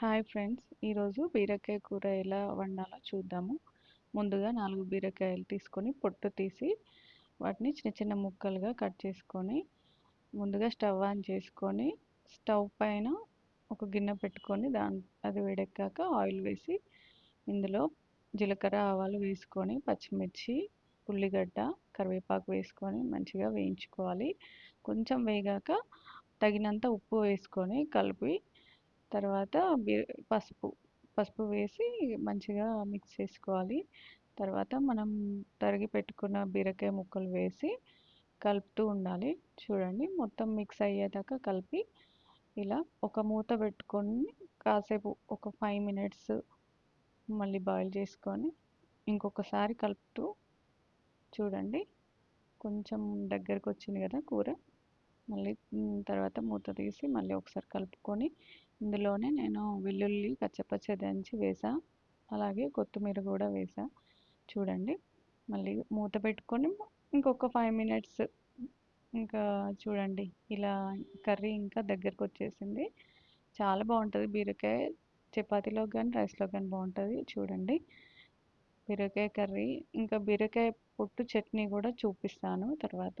Hi friends. ఈరోజు బీరకాయ కూర ఎలా వండాలో చూద్దాము. ముందుగా నాలుగు బీరకాయలు తీసుకొని పొట్టు తీసి వాటిని చిన్న చిన్న ముక్కలుగా కట్ చేసుకొని ముందుగా స్టవ్ ఆన్ చేసుకొని స్టవ్ పైన ఒక గిన్నె పెట్టుకొని దాని అది వేడెక్కాక ఆయిల్ వేసి ఇందులో జీలకర్ర ఆవాలు వేసుకొని పచ్చిమిర్చి ఉల్లిగడ్డ కరివేపాకు వేసుకొని మంచిగా వేయించుకోవాలి. కొంచెం వేగాక తగినంత ఉప్పు వేసుకొని కలిపి తర్వాత పసుపు పసుపు వేసి మంచిగా మిక్స్ చేసుకోవాలి. తర్వాత మనం తరిగి పెట్టుకున్న బీరకాయ ముక్కలు వేసి కలుపుతూ ఉండాలి. చూడండి మొత్తం మిక్స్ అయ్యేదాకా కలిపి ఇలా ఒక మూత పెట్టుకొని కాసేపు ఒక ఫైవ్ మినిట్స్ మళ్ళీ బాయిల్ చేసుకొని ఇంకొకసారి కలుపుతూ చూడండి. కొంచెం దగ్గరకు వచ్చింది కదా కూర. మళ్ళీ తర్వాత మూత తీసి మళ్ళీ ఒకసారి కలుపుకొని ఇందులోనే నేను వెల్లుల్లి పచ్చపచ్చ దంచి వేసా. అలాగే కొత్తిమీర కూడా వేసా. చూడండి. మళ్ళీ మూత పెట్టుకొని ఇంకొక ఫైవ్ మినిట్స్ ఇంకా చూడండి. ఇలా కర్రీ ఇంకా దగ్గరకు వచ్చేసింది. చాలా బాగుంటుంది. బీరకాయ చపాతీలో కానీ రైస్లో కానీ బాగుంటుంది. చూడండి. బీరకాయ కర్రీ. ఇంకా బీరకాయ పొట్టు చట్నీ కూడా చూపిస్తాను తర్వాత.